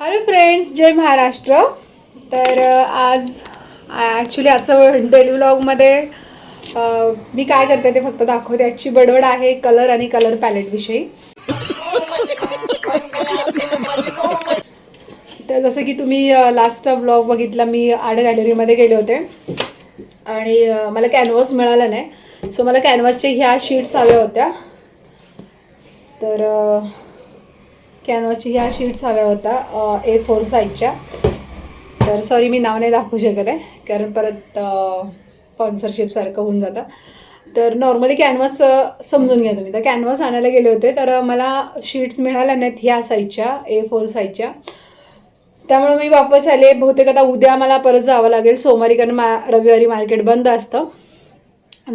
Hello friends जय महाराष्ट्र. तर आज actually आजचं डेली व्लॉगमध्ये मी काय करते ते फक्त दाखवते. आजची बडबड आहे कलर आणि कलर पॅलेटविषयी तर जसं की तुम्ही लास्ट व्लॉग बघितला मी आर्ट गॅलरीमध्ये गेले होते. आणि मला कॅनव्हास मिळाला नाही. सो मला कॅनव्हासचे ह्या शीट्स हव्या होत्या. तर अ, ह्या शीट्स हव्या होत्या ए फोर साईजच्या तर सॉरी मी नाव नाही दाखवू शकत आहे कारण परत स्पॉन्सरशिपसारखं होऊन जातं. तर नॉर्मली कॅनव्हास समजून घ्या तुम्ही. तर कॅनव्हास आणायला गेले होते तर मला शीट्स मिळाल्या नाहीत ह्या साईजच्या ए फोर साईजच्या त्यामुळे मी वापस आले. बहुतेक आता उद्या मला परत जावं लागेल. सोमवारी कारण मा रविवारी मार्केट बंद असतं.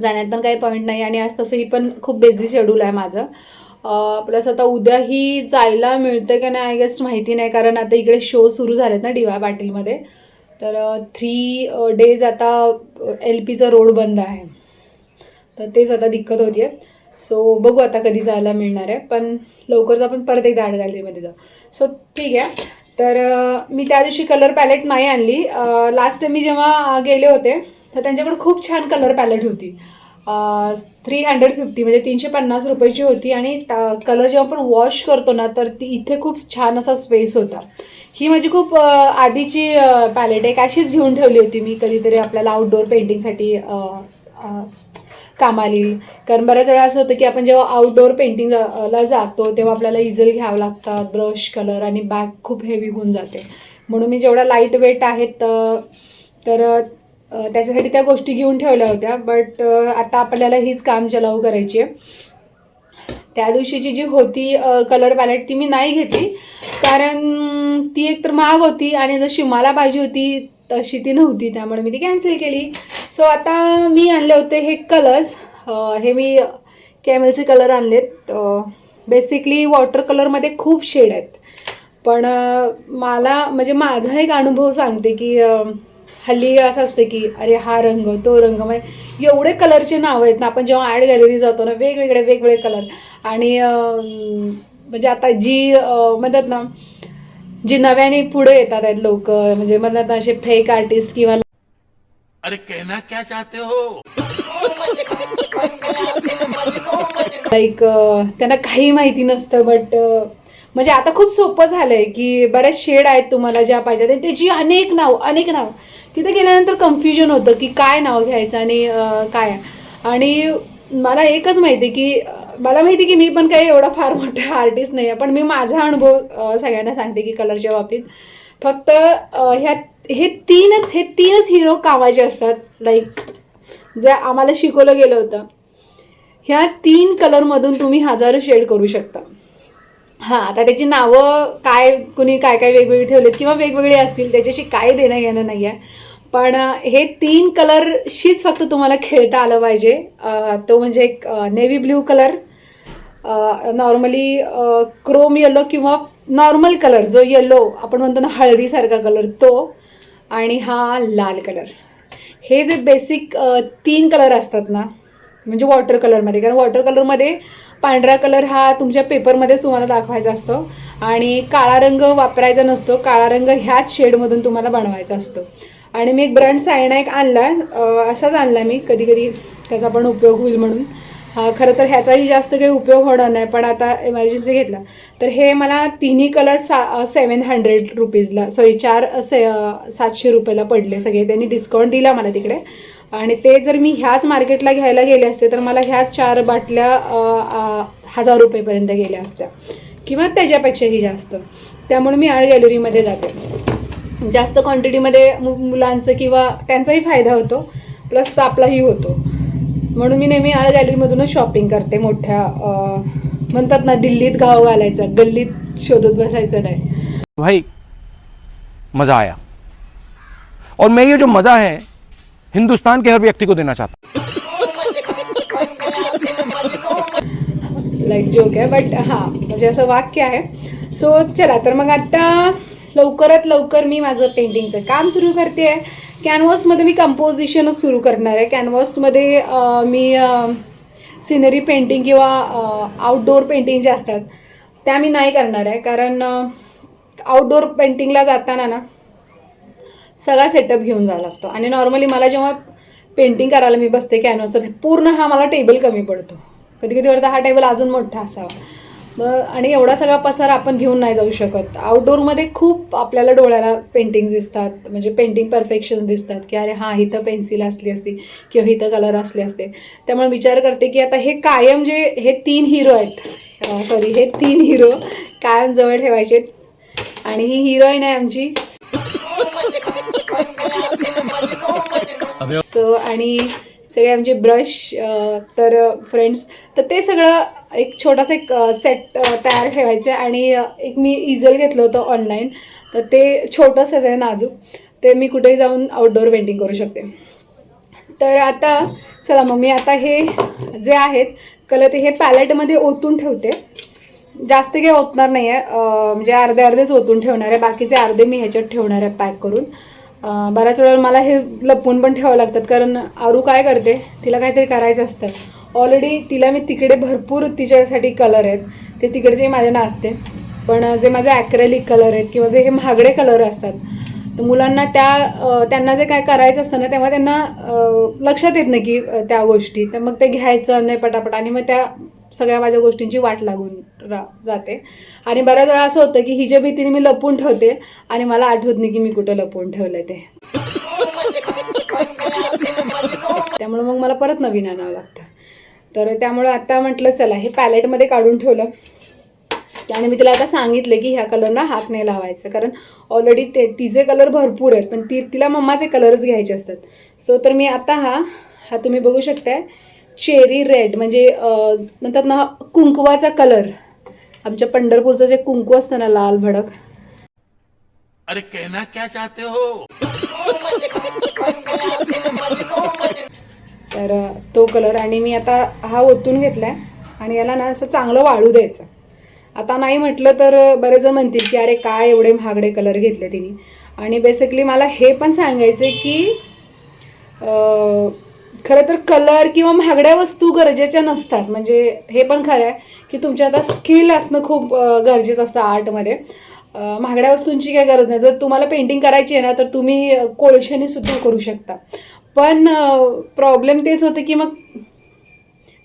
जाण्यात पण काही पॉईंट नाही आणि आज तसंही पण खूप बेझी शेड्यूल आहे माझं. प्लस आता उद्याही जायला मिळतं का नाही आय गेस माहिती नाही कारण आता इकडे शो सुरू झालेत ना डी वाय पाटीलमध्ये. तर थ्री डेज आता एल पीचा रोड बंद आहे. तर तेच आता दिक्कत होती आहे सो बघू आता कधी जायला मिळणार आहे. पण लवकरच आपण परत एकदा आर्ट गॅलरीमध्ये जाऊ. सो ठीक आहे. तर मी त्या दिवशी कलर पॅलेट नाही आणली. लास्ट टाईम मी जेव्हा गेले होते तर त्यांच्याकडे खूप छान कलर पॅलेट होती. थ्री हंड्रेड फिफ्टी म्हणजे तीनशे पन्नास रुपयाची होती आणि कलर जेव्हा आपण वॉश करतो ना तर ती इथे खूप छान असा स्पेस होता. ही माझी खूप आधीची पॅलेट एक अशीच घेऊन ठेवली होती मी कधीतरी आपल्याला आउटडोअर पेंटिंगसाठी कामाला येईल. कारण बऱ्याच वेळा असं होतं की आपण जेव्हा आउटडोअर पेंटिंगला जातो तेव्हा आपल्याला इझल घ्यावं लागतात ब्रश कलर आणि बॅग खूप हेवी होऊन जाते. म्हणून मी जेवढा लाइट वेट आहेत तर त्याच्यासाठी त्या गोष्टी घेऊन ठेवल्या होत्या बट आता आपल्याला हीच काम चलाऊ करायची आहे. त्या दिवशीची जी होती कलर पॅलेट ती मी नाही घेतली कारण ती एकतर महाग होती आणि जशी मला पाहिजे होती तशी ती नव्हती त्यामुळे मी ती कॅन्सल केली. सो आता मी आणले होते हे कलर्स हे मी कॅमेलचे कलर आणलेत. बेसिकली वॉटर कलरमध्ये खूप शेड आहेत. पण मला म्हणजे माझा एक अनुभव सांगते की हल्ली असं असतं की अरे हा रंग तो रंग म्हणजे एवढे कलरचे नावं आहेत ना आपण जेव्हा आर्ट गॅलरी जातो ना वेगवेगळे वेगवेगळे कलर आणि म्हणजे आता जी म्हणतात ना जी नव्याने पुढे येतात आहेत लोक म्हणजे म्हणतात ना असे फेक आर्टिस्ट किंवा अरे कहना क्या चाहते हो? लाईक त्यांना काही माहिती नसतं बट म्हणजे आता खूप सोपं झालं आहे की बरेच शेड आहेत तुम्हाला ज्या पाहिजे आणि त्याची अनेक नाव अनेक नाव. तिथे गेल्यानंतर कन्फ्युजन होतं की काय नाव घ्यायचं आणि काय? आणि मला एकच माहिती की मला माहिती की मी पण काही एवढा फार मोठा आर्टिस्ट नाही आहे पण मी माझा अनुभव सगळ्यांना सांगते की कलरच्या बाबतीत. फक्त ह्या हे तीनच हे तीनच हिरो कामाचे असतात. लाईक जे आम्हाला शिकवलं गेलं होतं. ह्या तीन कलरमधून तुम्ही हजारो शेड करू शकता. हां आता त्याची नावं काय कुणी काय काय वेगवेगळी ठेवलेत किंवा वेगवेगळी असतील त्याच्याशी काय देणं घेणं नाही आहे. पण हे तीन कलरशीच फक्त तुम्हाला खेळता आलं पाहिजे. तो म्हणजे एक navy blue colour normally chrome yellow किंवा नॉर्मल कलर जो येलो आपण म्हणतो ना हळदीसारखा कलर तो आणि हा लाल कलर हे जे बेसिक तीन कलर असतात ना म्हणजे वॉटर कलरमध्ये कारण वॉटर कलरमध्ये पांढरा कलर हा तुमच्या पेपरमध्येच तुम्हाला दाखवायचा असतो. आणि काळा रंग वापरायचा नसतो. काळा रंग ह्याच शेडमधून तुम्हाला बनवायचा असतो. आणि मी एक ब्रँड सायनाईक आणला असाच आणला मी. कधी कधी त्याचा पण उपयोग होईल म्हणून. हा खरं तर ह्याचाही जास्त काही उपयोग होणार नाही. पण आता इमर्जन्सी घेतला. तर हे मला तिन्ही कलर सा सेवन हंड्रेड रुपीजला सॉरी चार से सातशे रुपयाला पडले सगळे. त्यांनी डिस्काउंट दिला मला तिकडे. आणि ते जर मी ह्याच मार्केटला घ्यायला गेले असते तर मला ह्याच चार बाटल्या हजार रुपयेपर्यंत गेल्या असत्या. किंवा त्याच्यापेक्षाही जास्त. त्यामुळे मी आर्ट गॅलरीमध्ये जाते. जास्त क्वांटिटीमध्ये मु मुलांचं किंवा त्यांचाही फायदा होतो प्लस आपलाही होतो. म्हणून मी नेहमी आर्ट गॅलरीमधूनच शॉपिंग करते मोठ्या म्हणतात ना दिल्लीत घाव घालायचं गल्लीत शोधत बसायचं नाही. भाई मज़ा आया. और मैं ये जो मज़ा है हिंदुस्तान के हर व्यक्ति को देना चाहता हूँ। लाईक जोक आहे बट हां म्हणजे असं वाक्य आहे. सो चला तर मग आता लवकरात लवकर मी माझं पेंटिंगचं काम सुरू करते. आहे कॅनव्हासमध्ये मी कंपोजिशनच सुरू करणार आहे. कॅनव्हासमध्ये मी सिनरी पेंटिंग किंवा आउटडोअर पेंटिंग जे असतात त्या मी नाही करणार आहे. कारण आउटडोअर पेंटिंगला जाताना ना सगळा सेटअप घेऊन जावं लागतो. आणि नॉर्मली मला जेव्हा पेंटिंग करायला मी बसते कॅनव्हसवर पूर्ण हा मला टेबल कमी पडतो. कधी कधी वाटतं हा टेबल अजून मोठा असावा. मग आणि एवढा सगळा पसार आपण घेऊन नाही जाऊ शकत. आउटडोअरमध्ये खूप आपल्याला डोळ्याला पेंटिंग दिसतात. म्हणजे पेंटिंग परफेक्शन दिसतात की अरे हां इथं पेन्सिल असली असती किंवा इथं कलर असले असते. त्यामुळे विचार करते की आता हे कायम जे हे तीन हिरो आहेत. सॉरी हे तीन हिरो कायम जवळ ठेवायचे आणि ही हिरोईन आहे आमची. सो आणि सगळे आमचे ब्रश तर फ्रेंड्स तर ते सगळं एक छोटासा एक सेट तयार ठेवायचं. आहे आणि एक मी इझल घेतलं होतं ऑनलाईन तर ते छोटंसंच आहे नाजूक. ते मी कुठेही जाऊन आउटडोअर पेंटिंग करू शकते. तर आता चला मग मी आता हे जे आहेत कलर ते हे पॅलेटमध्ये ओतून ठेवते. जास्त काही ओतणार नाही आहे म्हणजे अर्धे अर्धेच ओतून ठेवणार आहे. बाकीचे अर्धे मी ह्याच्यात ठेवणार आहे पॅक करून. बऱ्याच वेळेला मला हे लपवून पण ठेवावं लागतात कारण आरू काय करते तिला काहीतरी करायचं असतं. ऑलरेडी तिला मी तिकडे भरपूर तिच्यासाठी कलर आहेत. ते तिकडचे माझे नाचते पण जे माझे ॲक्रेलिक कलर आहेत किंवा जे हे महागडे कलर असतात तर मुलांना त्या त्यांना जे काय करायचं असतं ना तेव्हा त्यांना लक्षात येत नाही की त्या गोष्टी. तर मग ते घ्यायचं नाही पटापट आणि मग त्या सगळ्या माझ्या गोष्टींची वाट लागून रा जाते. आणि बऱ्याच वेळा असं होतं की हिच्या भीतीने मी लपून ठेवते आणि मला आठवत नाही की मी कुठं लपवून ठेवलं ते. त्यामुळे मग मला परत नवीन आणावं लागतं. तर त्यामुळं आता म्हटलं चला हे पॅलेटमध्ये काढून ठेवलं. आणि मी तिला आता सांगितले की ह्या कलरला हात नाही लावायचं. कारण ऑलरेडी ते तिचे कलर भरपूर आहेत पण ती तिला मम्माचे कलरच घ्यायचे असतात. सो तर मी आता हा हा तुम्ही बघू शकताय. चेरी रेड म्हणजे म्हणतात ना कुंकवाचा कलर. आमच्या पंढरपूरचं जे कुंकू असतं ना लाल भडक. अरे कहना क्या चाहते हो? तर तो कलर आणि मी आता हा ओतून घेतलाय आणि याला ना असं चांगलं वाळू द्यायचं. आता नाही म्हटलं तर बरेच जण म्हणतील की अरे काय एवढे महागडे कलर घेतले तिने? आणि बेसिकली मला हे पण सांगायचं की खरं तर कलर किंवा महागड्या वस्तू गरजेच्या नसतात. म्हणजे हे पण खरं आहे की तुमच्या आता स्किल असणं खूप गरजेचं असतं आर्टमध्ये महागड्या वस्तूंची काही गरज नाही. जर तुम्हाला पेंटिंग करायची आहे ना तर तुम्ही कोळशाने सुद्धा करू शकता. पण प्रॉब्लेम तेच होतं की मग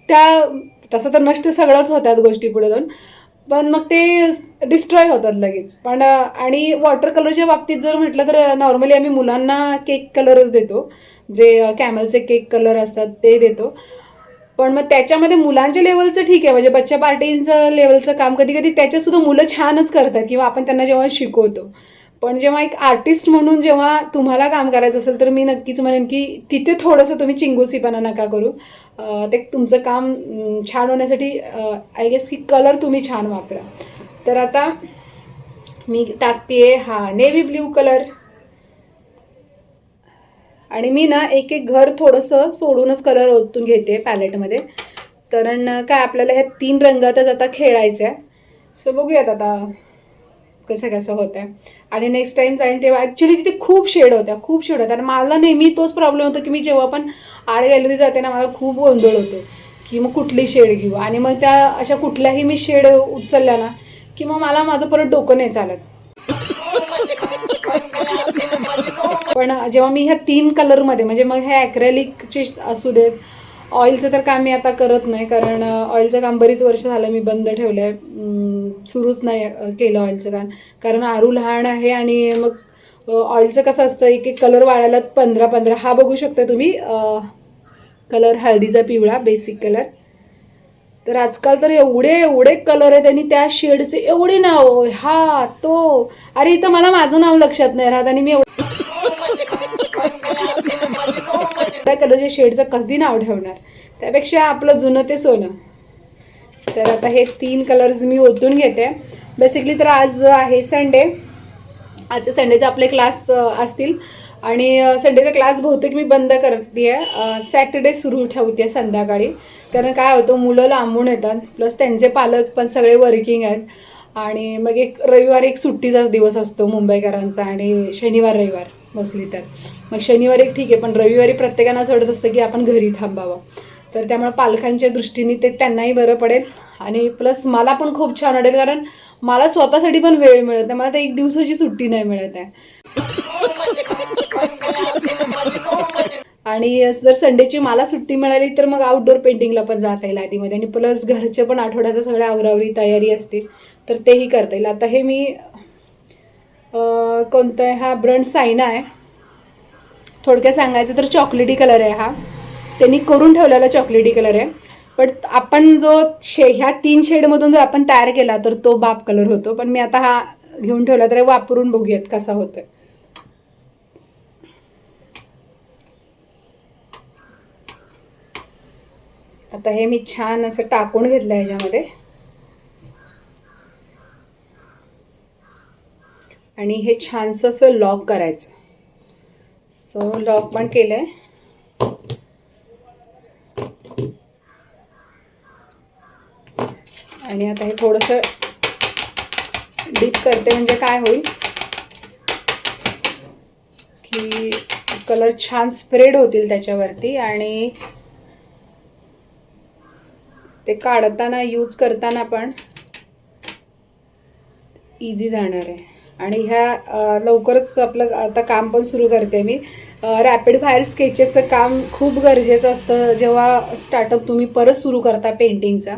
त्या तसं तर नष्ट सगळंच होतात गोष्टी पुढे जाऊन. पण मग ते डिस्ट्रॉय होतात लगेच. पण आणि वॉटर कलरच्या बाबतीत जर म्हटलं तर नॉर्मली आम्ही मुलांना केक कलरच देतो. जे कॅमलचे केक कलर असतात ते देतो. पण मग त्याच्यामध्ये मुलांच्या लेवलचं ठीक आहे. म्हणजे बच्चा पार्टींचं लेवलचं काम कधी कधी त्याच्यातसुद्धा मुलं छानच करतात किंवा आपण त्यांना जेव्हा शिकवतो. पण जेव्हा एक आर्टिस्ट म्हणून जेव्हा तुम्हाला काम करायचं असेल तर मी नक्कीच म्हणेन की तिथे थोडंसं तुम्ही चिंगोसीपणा नका करू. ते तुमचं काम छान होण्यासाठी आय गेस की कलर तुम्ही छान वापरा. तर आता मी टाकते हा नेव्ही ब्ल्यू कलर आणि मी ना एक एक घर थोडंसं सोडूनच कलर ओतून घेते पॅलेटमध्ये कारण काय आपल्याला ह्या तीन रंगातच आता खेळायचं आहे सो बघूयात आता कसं कसं होतं आहे आणि नेक्स्ट टाईम जाईन तेव्हा ॲक्च्युली तिथे खूप शेड होत्या खूप शेड होत्या. आणि मला नेहमी तोच प्रॉब्लेम होतो की मी जेव्हा पण आर्ट गॅलरी जाते ना मला खूप गोंधळ होतो की मग कुठली शेड घेऊ? आणि मग त्या अशा कुठल्याही मी शेड उचलल्या ना की मग मला माझं परत डोकं नाही चालत. पण जेव्हा मी ह्या तीन कलरमध्ये म्हणजे मग हे ॲक्रेलिकचे असू देत ऑइलचं तर काम मी आता करत नाही कारण ऑइलचं काम बरीच वर्ष झालं मी बंद ठेवलं आहे सुरूच नाही केलं ऑइलचं काम. कारण आरू लहान आहे आणि मग ऑइलचं कसं असतं एक एक कलर वाळायला पंधरा पंधरा. हा बघू शकता तुम्ही कलर हळदीचा पिवळा बेसिक कलर. तर आजकाल तर एवढे एवढे कलर आहेत आणि त्या शेडचे एवढे नाव हा तो. अरे इथं मला माझं नाव लक्षात नाही राहत आणि मी एवढं त्या कलरच्या शेडचं कधी नाव ठेवणार. त्यापेक्षा आपलं जुनं ते सोनं. तर आता हे तीन कलर्स मी ओतून घेते. बेसिकली तर आज आहे संडे आजच्या संडेचे आपले क्लास असतील. आणि संडेचा क्लास बहुतेक मी बंद करते आहे सॅटर्डे सुरू ठेवते संध्याकाळी. कारण काय होतं मुलं लांबून येतात. प्लस त्यांचे पालक पण सगळे वर्किंग आहेत. आणि मग एक रविवार एक सुट्टीचा दिवस असतो मुंबईकरांचा आणि शनिवार रविवार. बसली तर मग शनिवारी एक ठीक आहे पण रविवारी प्रत्येकानं असं वाटत असतं की आपण घरी थांबावं. तर त्यामुळे पालकांच्या दृष्टीने ते त्यांनाही बरं पडेल. आणि प्लस मला पण खूप छान वाटेल कारण मला स्वतःसाठी पण वेळ मिळत आहे मला तर एक दिवसाची सुट्टी नाही मिळत आहे. आणि जर संडेची मला सुट्टी मिळाली तर मग आउटडोर पेंटिंगला पण जाता येईल आधीमध्ये. आणि प्लस घरचे पण आठवड्याचं सगळ्या आवरावरी तयारी असते तर तेही करता येईल. आता हे मी कोणतं आहे हा ब्रँड सायना आहे. थोडक्यात सांगायचं तर चॉकलेटी कलर आहे हा. त्यांनी करून ठेवलेला चॉकलेटी कलर आहे. पण आपण जो शे ह्या तीन शेडमधून जर आपण तयार केला तर तो बाप कलर होतो. पण मी आता हा घेऊन ठेवला तर वापरून बघूयात कसा होतोय. आता हे मी छान असं टाकून घेतलं ह्याच्यामध्ये. आणि हे छानसं असं लॉक करायचं. सो लॉक पण केलंय. आणि आता हे थोडंसं डीप करते म्हणजे काय होईल? की कलर छान स्प्रेड होतील त्याच्यावरती आणि ते काढताना यूज करताना पण इझी जाणार आहे. आणि ह्या लवकरच आपलं आता काम पण सुरू करते मी. रॅपिड फायर स्केचेसचं काम खूप गरजेचं असतं. जेव्हा स्टार्टअप तुम्ही परत सुरू करता पेंटिंगचा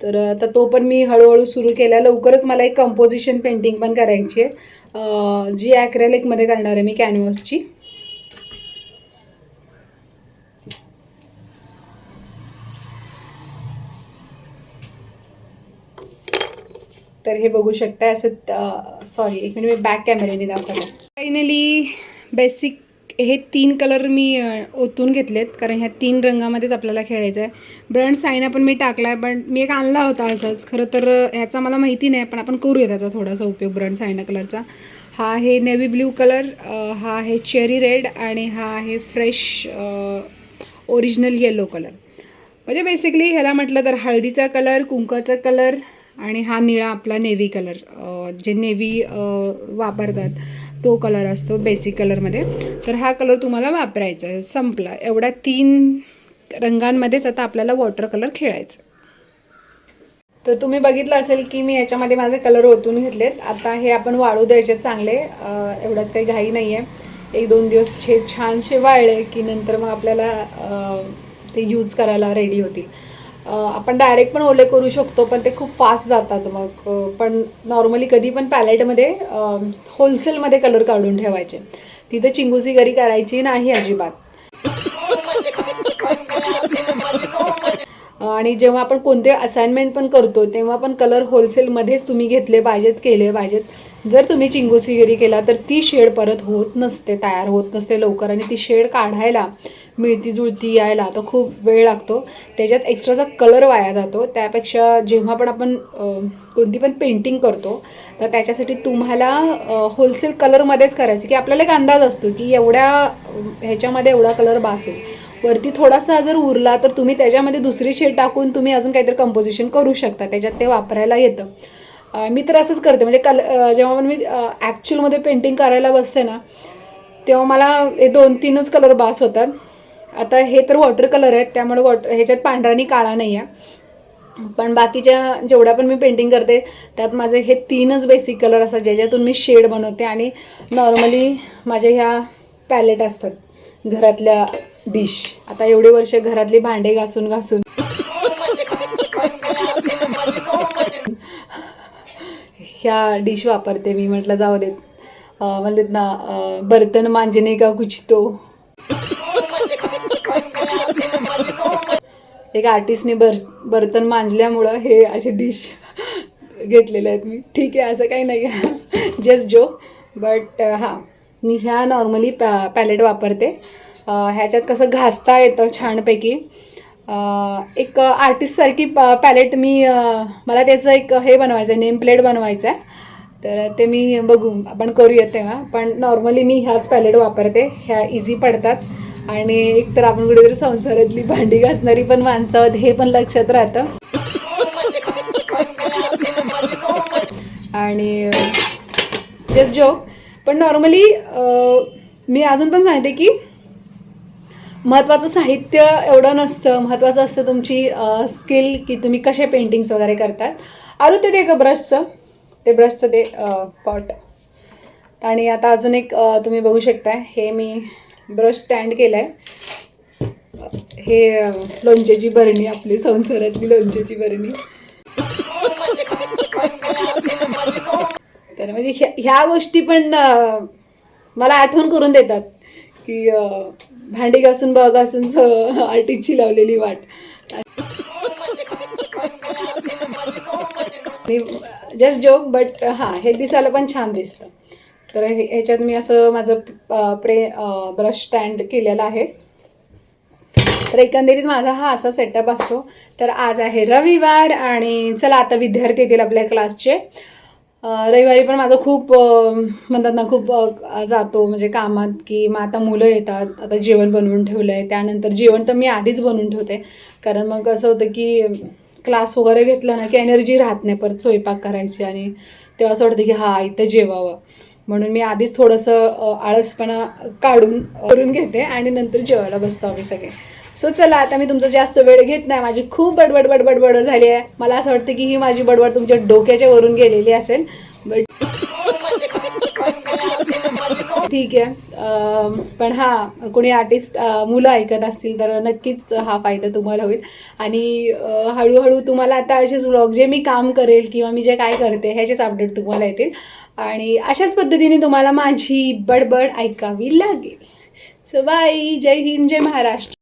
तर आता तो पण मी हळूहळू सुरू केला. लवकरच मला एक कंपोजिशन पेंटिंग पण करायची आहे. जी ॲक्रेलिकमध्ये करणार आहे मी कॅनव्हसची तर हे बघू शकता असं सॉरी एक मिनिट मी बॅक कॅमेऱ्याने दाखवलं फायनली बेसिक हे तीन कलर मी ओतून घेतलेत. कारण ह्या तीन रंगामध्येच आपल्याला खेळायचं आहे ब्रँड साईन पण मी टाकला आहे पण मी एक आणला होता असंच. खरं तर ह्याचा मला माहिती नाही पण आपण करूया त्याचा थोडासा उपयोग ब्रँड सायना कलरचा हा आहे नेव्ही ब्ल्यू कलर हा आहे चेरी रेड आणि हा आहे फ्रेश ओरिजिनल येलो कलर म्हणजे बेसिकली ह्याला म्हटलं तर हळदीचा कलर कुंकाचा कलर आणि हा निळा आपला नेव्ही कलर जे नेव्ही वापरतात तो कलर असतो बेसिक कलरमध्ये. तर हा कलर तुम्हाला वापरायचा आहे संपला. एवढ्या तीन रंगांमध्येच आता आपल्याला वॉटर कलर खेळायचं. तर तुम्ही बघितलं असेल की मी याच्यामध्ये माझे कलर ओतून घेतलेत. आता हे आपण वाळू द्यायचे चांगले एवढ्यात काही घाई नाही आहे एक दोन दिवस छे छानसे वाळले की नंतर मग आपल्याला ते यूज करायला रेडी होतील. आपण डायरेक्ट पण ओले करू शकतो पण ते खूप फास्ट जातात मग. पण नॉर्मली कधी पण पॅलेटमध्ये होलसेलमध्ये कलर काढून ठेवायचे. तिथे चिंगुसी घरी करायची नाही अजिबात. आणि जेव्हा आपण कोणते असाइनमेंट पण करतो तेव्हा पण कलर होलसेलमध्येच तुम्ही घेतले पाहिजेत केले पाहिजेत. जर तुम्ही चिंगोसीगिरी केला तर ती शेड परत होत नसते तयार होत नसते लवकर. आणि ती शेड काढायला मिळती जुळती यायला तर खूप वेळ लागतो. त्याच्यात एक्स्ट्राचा कलर वाया जातो. त्यापेक्षा जेव्हा पण आपण कोणती पण पेंटिंग करतो तर त्याच्यासाठी तुम्हाला होलसेल कलरमध्येच करायचं. की आपल्याला एक अंदाज असतो की एवढ्या ह्याच्यामध्ये एवढा कलर बासेल वरती थोडासा जर उरला तर तुम्ही त्याच्यामध्ये दुसरी शेड टाकून तुम्ही अजून काहीतरी कंपोजिशन करू शकता. त्याच्यात ते वापरायला येतं. मी तर असंच करते. म्हणजे कल जेव्हा पण मी ॲक्च्युअलमध्ये पेंटिंग करायला बसते ना तेव्हा मला हे दोन तीनच कलर बास होतात. आता हे तर वॉटर कलर आहेत त्यामुळे वॉटर ह्याच्यात पांढरा आणि काळा नाही आहे पण बाकीच्या जेवढ्या पण मी पेंटिंग करते त्यात माझे हे तीनच बेसिक कलर असतात ज्याच्यातून मी शेड बनवते आणि नॉर्मली माझ्या ह्या पॅलेट असतात घरातल्या डिश आता एवढे वर्ष घरातली भांडे घासून घासून. ह्या डिश वापरते मी म्हटलं जाऊ देत. म्हणजे म्हणतात ना बर्तन मांजने का कुछ तो एक आर्टिस्टने बर बर्तन मांजल्यामुळं हे असे डिश घेतलेले आहेत मी. ठीक आहे असं काही नाही आहे. जस्ट जोक बट हां. मी ह्या नॉर्मली पॅ पॅलेट वापरते. ह्याच्यात कसं घासता येतं छानपैकी. एक आर्टिस्टसारखी प पॅलेट मी मला त्याचं एक हे बनवायचं आहे नेम प्लेट बनवायचं आहे तर ते मी बघू आपण करूया तेव्हा. पण नॉर्मली मी ह्याच पॅलेट वापरते. ह्या इझी पडतात. आणि एकतर आपण कुठेतरी संसारातली भांडी घासणारी पण माणसं आहोत हे पण लक्षात राहतं. आणि जस्ट जोक पण नॉर्मली मी अजून पण सांगते की महत्त्वाचं साहित्य एवढं नसतं. महत्त्वाचं असतं तुमची स्किल की तुम्ही कसे पेंटिंग्स वगैरे करतात. आरू ते दे ग ब्रशचं. ते ब्रशचं ते पॉट आणि आता अजून एक तुम्ही बघू शकताय. हे मी ब्रश स्टँड केला आहे हे लोणच्याची बरणी आपली संसारातली लोणच्याची बरणी. तर म्हणजे ह्या ह्या गोष्टी पण मला आठवण करून देतात की भांडी घासून बघ घासून स- आर्टिस्टची लावलेली वाट. जस्ट जोक बट हां हे दिसायला पण छान दिसतं. तर हे- ह्याच्यात मी असं माझं प्रे ब्रश स्टँड केलेलं आहे. तर एकंदरीत माझा हा असा सेटअप असतो. तर आज आहे रविवार आणि चला आता विद्यार्थी येतील आपल्या क्लासचे रविवारी पण माझं खूप म्हणतात ना खूप जातो. म्हणजे कामात की मग आता मुलं येतात. आता जेवण बनवून ठेवलं आहे त्यानंतर जेवण तर मी आधीच बनवून ठेवते. कारण मग असं होतं की क्लास वगैरे घेतला ना की एनर्जी राहत नाही. परत स्वयंपाक करायची आणि तेव्हा असं वाटतं की हा इथं जेवावं. म्हणून मी आधीच थोडंसं आळसपणा काढून करून घेते आणि नंतर जेवायला बसतो आम्ही सगळे. सो चला आता मी तुमचा जास्त वेळ घेत नाही. माझी खूप बडबड बडबड बडबड झाली आहे. मला असं वाटतं की ही माझी बडबड तुमच्या डोक्याच्या वरून गेलेली असेल. बट ठीक आहे. पण हां कोणी आर्टिस्ट मुलं ऐकत असतील तर नक्कीच हा फायदा तुम्हाला होईल. आणि हळूहळू तुम्हाला आता असेच व्लॉग जे मी काम करेल किंवा मी जे काय करते ह्याचेच अपडेट तुम्हाला येतील. आणि अशाच पद्धतीने तुम्हाला माझी बडबड ऐकावी लागेल. सो बाय जय हिंद जय महाराष्ट्र.